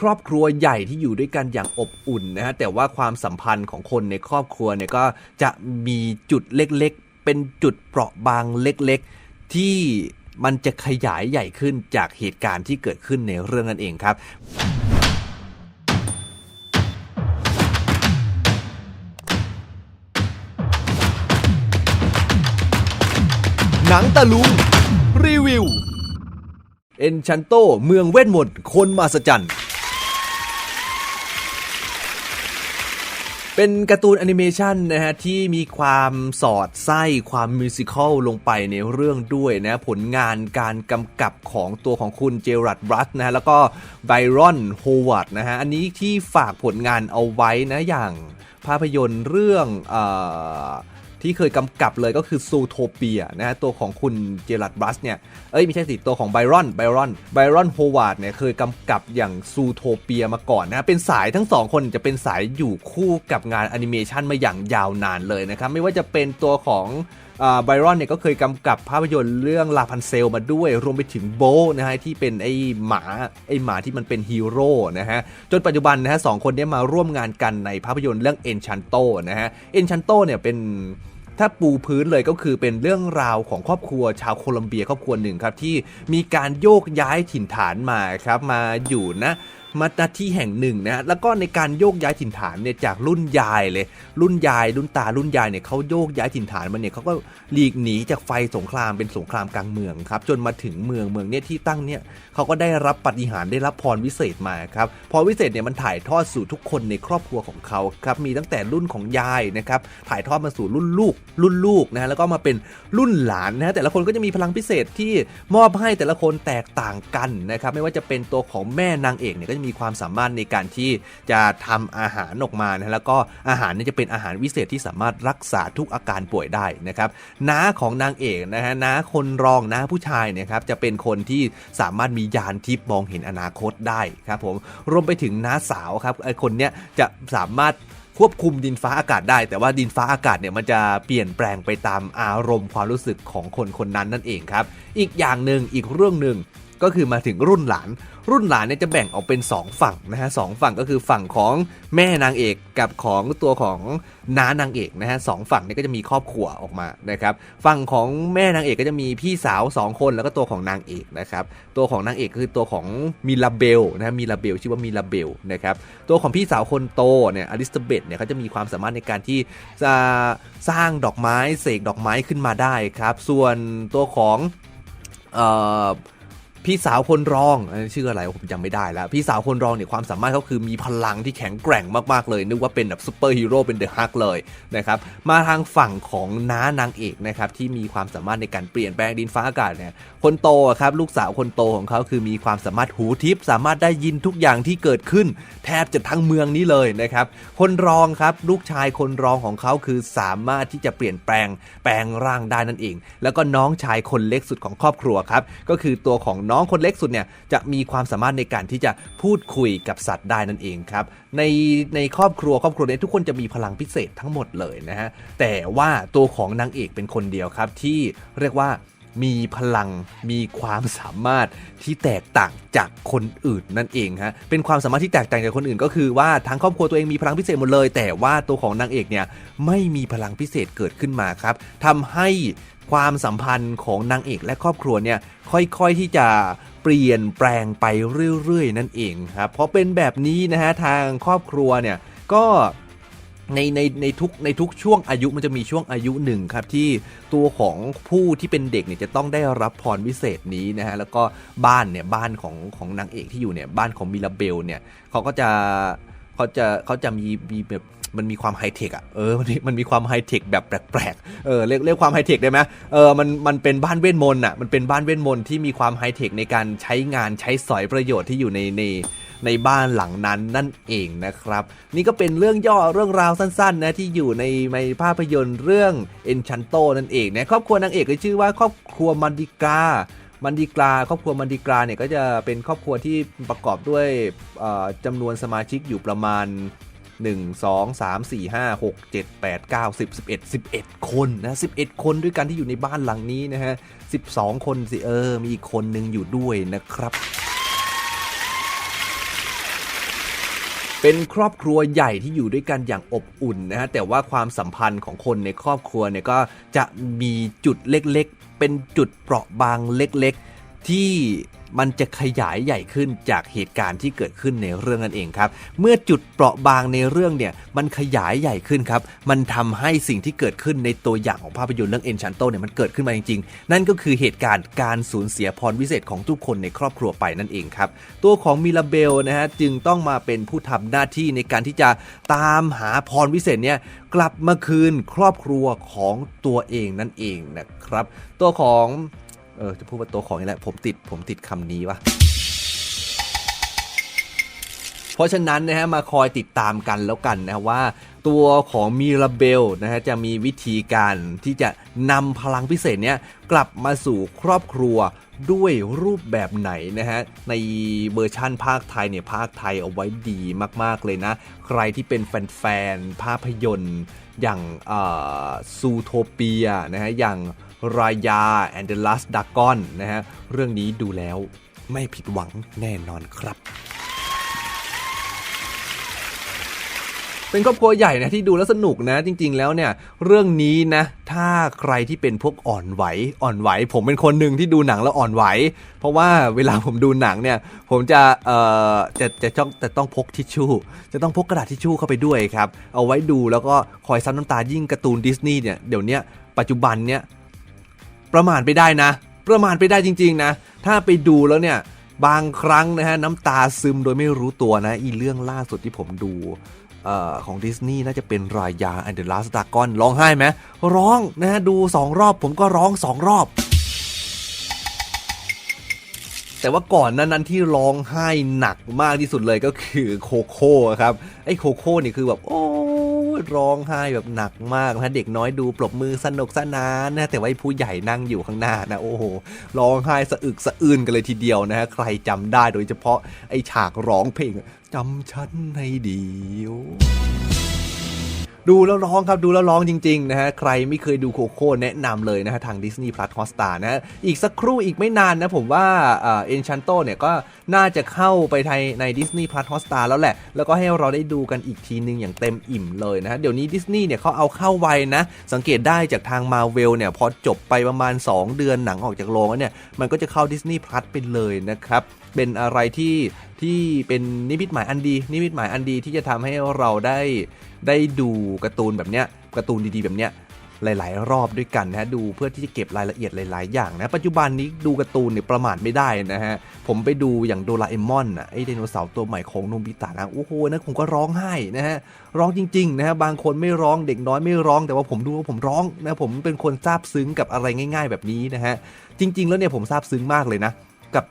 ครอบครัวใหญ่ที่อยู่ด้วยกันอย่างอบอุ่นนะฮะแต่ว่าความสัมพันธ์ของคนในครอบครัวเนี่ยก็จะมีจุดเล็กๆ เป็นจุดเปราะบางเล็กๆ ที่มันจะขยายใหญ่ขึ้นจากเหตุการณ์ที่เกิดขึ้นในเรื่องนั้นเองครับหนังตะลุง รีวิว เอนชันโต เมืองเวทมนต์คนมาสจัน เป็นการ์ตูนแอนิเมชันนะฮะที่มีความสอดไส้ความมิวสิควลลงไปในเรื่องด้วยนะผลงานการกำกับของตัวของคุณเจอรัดบรัสนะฮะแล้วก็ไบรอนโฮวาร์ดนะฮะอันนี้ที่ฝากผลงานเอาไว้นะอย่างภาพยนตร์เรื่องเออ ที่เคยกำกับเลยก็คือซูโทเปียนะฮะตัวของคุณเจรัดบรัสเนี่ยเอ้ยไม่ใช่สิตัวของไบรอนไบรอนไบรอนโฮวาร์ดเนี่ยเคยกำกับอย่างซูโทเปียมาก่อนนะเป็นสายทั้งสองคนจะเป็นสายอยู่คู่กับงานแอนิเมชันมาอย่างยาวนานเลยนะครับไม่ว่าจะเป็นตัวของไบรอนเนี่ยก็เคยกำกับภาพยนตร์เรื่องลาพันเซลมาด้วย รวมไปถึงโบนะฮะที่เป็นไอหมาไอหมาที่มันเป็นฮีโร่นะฮะจนปัจจุบันนะฮะสองคนนี้มาร่วมงานกันในภาพยนตร์เรื่องเอนชันโตนะฮะเอนชันโตเนี่ยเป็น ถ้าปูพื้นเลยก็คือเป็นเรื่องราวของครอบครัวชาวโคลัมเบียครอบครัวหนึ่งครับที่มีการโยกย้ายถิ่นฐานมาครับมาอยู่นะ มาณที่แห่งหนึ่งนะแล้วก็ในการโยกย้ายถิ่นฐานเนี่ยจากรุ่นยายเลย รุ่นยาย รุ่นตารุ่นยายเนี่ยเขาโยกย้ายถิ่นฐานมาเนี่ยเขาก็หลีกหนีจากไฟสงครามเป็นสงครามกลางเมืองครับจนมาถึงเมืองเมืองเนี่ยที่ตั้งเนี่ยเขาก็ได้รับปฏิหารได้รับพรวิเศษมาครับพรวิเศษเนี่ยมันถ่ายทอดสู่ทุกคนในครอบครัวของเขาครับมีตั้งแต่รุ่นของยายนะครับถ่ายทอดมาสู่รุ่นลูก รุ่นลูกนะฮะแล้วก็มาเป็นรุ่นหลานนะแต่ละคนก็จะมีพลังพิเศษที่มอบให้แต่ละคนแตกต่างกันนะครับไม่ว่าจะเป็นตัวของแม่นางเอกเนี่ยก็มีความสามารถในการที่จะทำอาหารออกมานะแล้วก็อาหารนี่จะเป็นอาหารวิเศษที่สามารถรักษาทุกอาการป่วยได้นะครับน้าของนางเอกนะฮะน้าคนรองน้าผู้ชายเนี่ยครับจะเป็นคนที่สามารถมียานทิพย์มองเห็นอนาคตได้ครับผมรวมไปถึงน้าสาวครับไอคนเนี้ยจะสามารถควบคุมดินฟ้าอากาศได้ แต่ว่าดินฟ้าอากาศเนี่ยมันจะเปลี่ยนแปลงไปตามอารมณ์ความรู้สึกของคนคนนั้นนั่นเองครับ อีกอย่างหนึ่งอีกเรื่องหนึ่ง ก็คือมาถึงรุ่นหลาน รุ่นหลานเนี่ยจะแบ่งออกเป็น 2 ฝั่งนะฮะสองฝั่งก็คือฝั่งของแม่นางเอกกับของตัวของน้านางเอกนะฮะสองฝั่งเนี่ยก็จะมีครอบครัวออกมานะครับฝั่งของแม่นางเอกก็จะมีพี่สาว 2 คนแล้วก็ตัวของนางเอกนะครับตัวของนางเอกก็คือตัวของมิลาเบลนะฮะมิลาเบลชื่อว่ามิลาเบลนะครับตัวของพี่สาวคนโตเนี่ยอลิซาเบธเนี่ยเขาจะมีความสามารถในการที่จะสร้างดอกไม้เสกดอกไม้ขึ้นมาได้ครับ ส่วนตัวของเอ่อ พี่สาวคนรองชื่ออะไรผมจำไม่ได้แล้ว พี่สาวคนรองเนี่ยความสามารถเขาคือมีพลังที่แข็งแกร่งมากๆเลย นึกว่าเป็นแบบซูเปอร์ฮีโร่เป็นเดอะฮักเลยนะครับมาทางฝั่งของน้านางเอกนะครับที่มีความสามารถในการเปลี่ยนแปลงดินฟ้าอากาศเนี่ยคนโตครับลูกสาวคนโตของเขาคือมีความสามารถหูทิพย์สามารถได้ยินทุกอย่างที่เกิดขึ้น แทบจะทั้งเมืองนี้เลยนะครับคนรองครับลูกชายคนรองของเขาคือสามารถที่จะเปลี่ยนแปลงแปลงร่างได้นั่นเอง แล้วก็น้องชายคนเล็กสุดของครอบครัวครับก็คือตัวของน้องคนเล็กสุดเนี่ยจะมีความสามารถในการที่จะพูดคุยกับสัตว์ได้นั่นเองครับในในครอบครัวครอบครัวนี้ทุกคนจะมีพลังพิเศษทั้งหมดเลยนะฮะแต่ว่าตัวของนางเอกเป็นคนเดียวครับที่เรียกว่ามีพลังมีความสามารถที่แตกต่างจากคนอื่นนั่นเองฮะเป็นความสามารถที่แตกต่างจากคนอื่น ก็คือว่าทั้งครอบครัวตัวเองมีพลังพิเศษหมดเลย แต่ว่าตัวของนางเอกเนี่ยไม่มีพลังพิเศษเกิดขึ้นมาครับทำให้ ความสัมพันธ์ของนางเอกและครอบครัวเนี่ยค่อยๆที่จะเปลี่ยนแปลงไปเรื่อยๆ นั่นเองครับเพราะเป็นแบบนี้นะฮะทางครอบครัวเนี่ยก็ในในในทุกในทุกช่วงอายุมันจะมีช่วงอายุหนึ่งครับที่ตัวของผู้ที่เป็นเด็กเนี่ยจะต้องได้รับพรวิเศษนี้นะฮะแล้วก็บ้านเนี่ยบ้านของของนางเอกที่อยู่เนี่ยบ้านของมิลาเบลเนี่ยเขาก็จะเขาจะเขาจะมีมีแบบ มันมีความไฮเทคอะเออมันมีมันมีความไฮเทคแบบแปลกๆเออเรียกเรียกความไฮเทคได้ไหมเออมันมันเป็นบ้านเวทมนต์อะมันเป็นบ้านเวทมนต์ที่มีความไฮเทคในการใช้งานใช้สอยประโยชน์ที่อยู่ในในในบ้านหลังนั้นนั่นเองนะครับ นี่ก็เป็นเรื่องย่อเรื่องราวสั้นๆนะที่อยู่ในในภาพยนตร์เรื่อง Enchanto นั่นเองนะครอบครัวนางเอกก็ชื่อว่าครอบครัวมันดิกามันดีกราครอบครัวมันดีกราเนี่ยก็จะเป็นครอบครัวที่ประกอบด้วยจำนวนสมาชิกอยู่ประมาณ 1 2 3 4 5 6 7 8 9 10 11 11 คนนะ 11 คนด้วยกันที่อยู่ในบ้านหลังนี้นะฮะ 12 คนสิเออ มีอีกคนหนึ่งอยู่ด้วยนะครับเป็นครอบครัวใหญ่ที่อยู่ด้วยกันอย่างอบอุ่นนะฮะแต่ว่าความสัมพันธ์ของคนในครอบครัวเนี่ยก็จะมีจุดเล็กๆ เป็นจุดเปราะบางเล็กๆ ที่ มันจะขยายใหญ่ขึ้นจากเหตุการณ์ที่เกิดขึ้นในเรื่องนั่นเองครับ เมื่อจุดเปราะบางในเรื่องเนี่ยมันขยายใหญ่ขึ้นครับ มันทำให้สิ่งที่เกิดขึ้นในตัวอย่างของภาพยนตร์เรื่อง Enchanto เนี่ยมันเกิดขึ้นมาจริงๆ นั่นก็คือเหตุการณ์การสูญเสียพรวิเศษของทุกคนในครอบครัวไปนั่นเองครับ ตัวของมิลาเบลนะฮะจึงต้องมาเป็นผู้ทำหน้าที่ในการที่จะตามหาพรวิเศษเนี่ยกลับมาคืนครอบครัวของตัวเองนั่นเองนะครับ ตัวของ เออจะพูดว่าตัวของนี่แหละผมติดผมติดคำนี้วะเพราะฉะนั้นนะฮะมาคอยติดตามกันแล้วกันนะว่า ตัวของมิราเบลนะฮะจะมีวิธีการที่จะนำพลังพิเศษเนี้ยกลับมาสู่ครอบครัวด้วยรูปแบบไหนนะฮะ ในเวอร์ชั่นภาคไทยเนี่ยภาคไทยเอาไว้ดีมาก ๆ เลยนะ ใครที่เป็นแฟนๆภาพยนตร์อย่างซูโทเปียนะฮะอย่าง รายาแอนเดลัสดากอนนะฮะ เรื่องนี้ดูแล้วไม่ผิดหวังแน่นอนครับเป็นครอบครัวใหญ่นะที่ดูแล้วสนุกนะ จริง ๆ แล้วเนี่ยเรื่องนี้นะ ถ้าใครที่เป็นพวกอ่อนไหวอ่อนไหว ผมเป็นคนหนึ่งที่ดูหนังแล้วอ่อนไหว เพราะว่าเวลาผมดูหนังเนี่ย ผมจะเอ่อจะจะต้องจะต้องพกทิชชู่ จะต้องพกกระดาษทิชชู่เข้าไปด้วยครับ เอาไว้ดูแล้วก็คอยซับน้ำตายิ่งการ์ตูนดิสนีย์เนี่ยเดี๋ยวนี้ปัจจุบันเนี่ย ประมาทไปได้นะ ประมาทไปได้จริง ๆ นะ ถ้าไปดูแล้วเนี่ยบางครั้งนะฮะน้ำตาซึมโดยไม่รู้ตัวนะ อีเรื่องล่าสุดที่ผมดูออของดิสนีย์น่าจะเป็นรายยา and the last dragon ร้องไห้ไหมร้องนะฮะดู 2 รอบผมก็ร้อง 2 รอบ แต่ว่าก่อนนั้นนั้นที่ร้องไห้หนักมากที่สุดเลยก็คือโคโค่ครับ ไอ้โคโค่นี่คือแบบโอ้ ร้องไห้แบบหนักมากนะเด็กน้อยดูปรบมือสนุกสนานนะแต่ว่าผู้ใหญ่นั่งอยู่ข้างหน้านะโอ้โหร้องไห้สะอึกสะอื้นกันเลยทีเดียวนะฮะใครจำได้โดยเฉพาะไอ้ฉากร้องเพลงจำฉันให้ดีโอ ดูแล้วร้องครับดูแล้วร้องจริงๆนะฮะใครไม่เคยดูโคโค่แนะนำเลยนะฮะทาง Disney Plus Hotstar นะฮะอีกสักครู่อีกไม่นานนะผมว่าเอ็นชันโตเนี่ยก็น่าจะเข้าไปในใน Disney Plus Hotstar แล้วแหละ แล้วก็ให้เราได้ดูกันอีกทีนึงอย่างเต็มอิ่มเลยนะฮะเดี๋ยวนี้ดิสนีย์เนี่ยเขาเอาเข้าไวนะ สังเกตได้จากทาง Marvel เนี่ยพอจบไปประมาณ 2 เดือนหนังออกจากโรงแล้วเนี่ยมันก็จะเข้า Disney Plus ไปเลยนะครับ เป็นอะไรที่ที่เป็นนิมิตหมายอันดี นิมิตหมายอันดีที่จะทำให้เราได้ได้ดูการ์ตูนแบบเนี้ยการ์ตูนดีๆแบบเนี้ยหลายๆ รอบด้วยกันนะฮะดูเพื่อที่จะเก็บรายละเอียดหลาย ๆ อย่างนะ ปัจจุบันนี้ดูการ์ตูนเนี่ยประมาทไม่ได้นะฮะ ผมไปดูอย่างโดราเอมอนอะไอไดโนเสาร์ตัวใหม่ของโนบิตะนะโอ้โหนะผมก็ร้องไห้นะฮะ ร้องจริง ๆ นะฮะ บางคนไม่ร้องเด็กน้อยไม่ร้อง แต่ว่าผมดูว่าผมร้องนะผมเป็นคนซาบซึ้งกับอะไรง่าย ๆ แบบนี้นะฮะ จริง ๆ แล้วเนี่ยผมซาบซึ้งมากเลยนะ กับ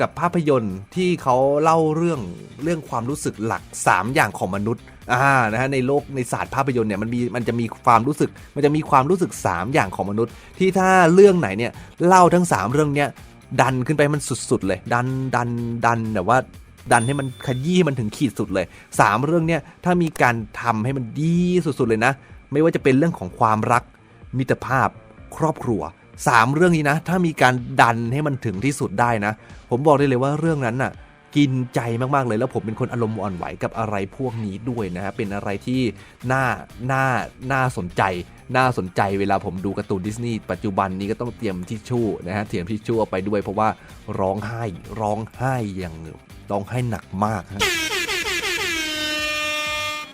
กับภาพยนตร์ที่เขาเล่าเรื่องเรื่องความรู้สึกหลัก 3 อย่างของมนุษย์อ่านะฮะในโลกในศาสตร์ภาพยนตร์เนี่ยมันมีมันจะมีความรู้สึก มันจะมีความรู้สึก 3 อย่างของมนุษย์ ที่ถ้าเรื่องไหนเนี่ยเล่าทั้ง 3 เรื่องเนี้ยดันขึ้นไปมันสุดๆเลย ดันดันดันแบบว่าดันให้มันขยี้ให้มันถึงขีดสุดเลย 3 เรื่องเนี้ยถ้ามีการทำให้มันดีสุดๆเลยนะ ไม่ว่าจะเป็นเรื่องของความรักมิตรภาพครอบครัว 3 เรื่องนี้นะ ถ้ามีการดันให้มันถึงที่สุดได้นะ ผมบอกได้เลยว่าเรื่องนั้นน่ะ กินใจมากๆเลยแล้วผมเป็นคนอารมณ์อ่อนไหวกับอะไรพวกนี้ด้วยนะฮะเป็นอะไรที่น่าน่าน่าสนใจ น่าสนใจเวลาผมดูการ์ตูนดิสนีย์ปัจจุบันนี้ก็ต้องเตรียมทิชชู่นะฮะเตรียมทิชชู่ไปด้วย เพราะว่าร้องไห้ร้องไห้อย่างร้องไห้หนักมากฮะ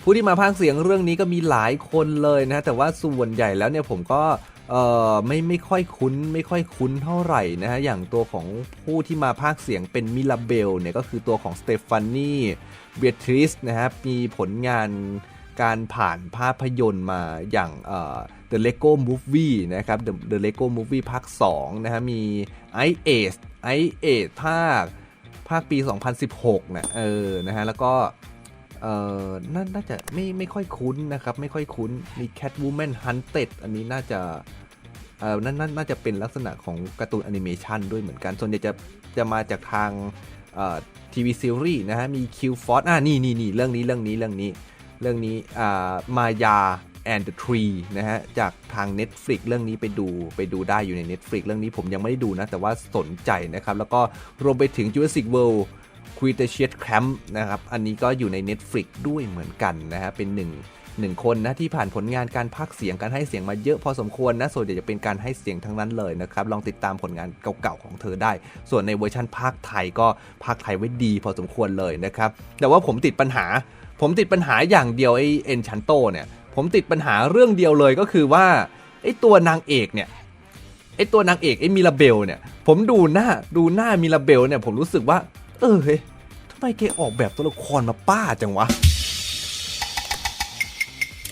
ผู้ที่มาพากย์เสียงเรื่องนี้ก็มีหลายคนเลยนะแต่ว่าส่วนใหญ่แล้วเนี่ยผมก็ เอ่อไม่ไม่ค่อยคุ้นไม่ค่อยคุ้นเท่าไหร่นะฮะอย่างตัวของผู้ที่มาพากเสียงเป็นมิลาเบลเนี่ยก็คือตัวของสเตฟานีเบียทริสนะครับมีผลงานการผ่านภาพยนตร์มาอย่างเอ่อ The Lego Movie นะครับ The, The Lego Movie ภาค2นะฮะมี i a c e i a c e ภาค ภาคปี 2016นะเออนะฮะแล้วก็เออนน่าจะไม่ไม่ค่อยคุ้นนะครับ ไม่ค่อยคุ้น มี Catwoman Hunted อันนี้น่าจะ เอ่อนั่นน่าจะเป็นลักษณะของการ์ตูนแอนิเมชันด้วยเหมือนกัน ส่วนใหญ่จะจะมาจากทางทีวีซีรีส์นะฮะ มี Q Force อ่านี่นี่นี่เรื่องนี้เรื่องนี้เรื่องนี้เรื่องนี้อ่ามายา and the tree นะฮะ จากทาง Netflix เรื่องนี้ไปดูไปดูได้อยู่ใน Netflix เรื่องนี้ผมยังไม่ได้ดูนะ แต่ว่าสนใจนะครับ แล้วก็รวมไปถึง Jurassic World q u i t e s h i e t Camp นะครับ อันนี้ก็อยู่ใน Netflix ด้วยเหมือนกันนะฮะ เป็นหนึ่ง หนึ่งคนนะที่ผ่านผลงานการพากย์เสียงการให้เสียงมาเยอะพอสมควรนะส่วนใหญ่จะเป็นการให้เสียงทั้งนั้นเลยนะครับลองติดตามผลงานเก่าๆของเธอได้ ส่วนในเวอร์ชันภาคไทยก็ภาคไทยไว้ดีพอสมควรเลยนะครับแต่ว่าผมติดปัญหา ผมติดปัญหาอย่างเดียวไอ้เอ็นชันโตเนี่ยผมติดปัญหาเรื่องเดียวเลยก็คือว่าไอ้ตัวนางเอกเนี่ยไอตัวนางเอกไอมิลาเบลเนี่ยผมดูหน้าดูหน้ามิลาเบลเนี่ยผมรู้สึกว่า เออเฮ้ยทำไมแกออกแบบตัวละครมาป้าจังวะ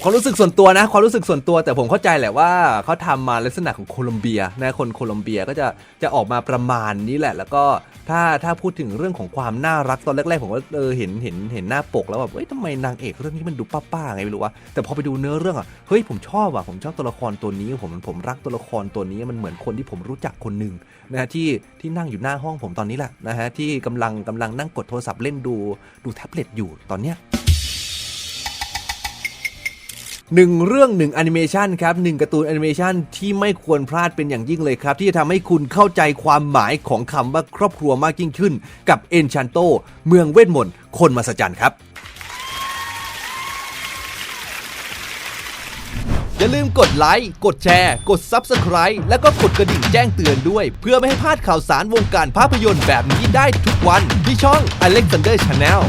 ความรู้สึกส่วนตัวนะ ความรู้สึกส่วนตัวแต่ผมเข้าใจแหละว่าเขาทำมาลักษณะของโคลอมเบียนะคนโคลอมเบียก็จะจะออกมาประมาณนี้แหละ แล้วก็ถ้าถ้าพูดถึงเรื่องของความน่ารักตอนแรกๆผมก็เออเห็นเห็นเห็นหน้าปกแล้วแบบเอ้ยทำไมนางเอกเรื่องนี้มันดูป้าๆไงไม่รู้วะแต่พอไปดูเนื้อเรื่องอะเฮ้ยผมชอบอะผมชอบตัวละครตัวนี้ผมผมรักตัวละครตัวนี้มันเหมือนคนที่ผมรู้จักคนหนึ่งนะฮะที่ที่นั่งอยู่หน้าห้องผมตอนนี้แหละนะฮะที่กำลังกำลังนั่งกดโทรศัพท์เล่นดูดูแท็บเล็ตอยู่ตอนเนี้ย หนึ่งเรื่องหนึ่งแอนิเมชันครับหนึ่งการ์ตูนแอนิเมชันที่ไม่ควรพลาดเป็นอย่างยิ่งเลยครับ ที่จะทำให้คุณเข้าใจความหมายของคำว่าครอบครัวมากยิ่งขึ้น กับ Enchanto เมืองเวทมนต์คนมหัศจรรย์ครับ อย่าลืมกดไลค์ กดแชร์ กด Subscribe แล้วก็กดกระดิ่งแจ้งเตือนด้วย เพื่อไม่ให้พลาดข่าวสารวงการภาพยนตร์แบบนี้ได้ทุกวันที่ช่อง Alexander Channel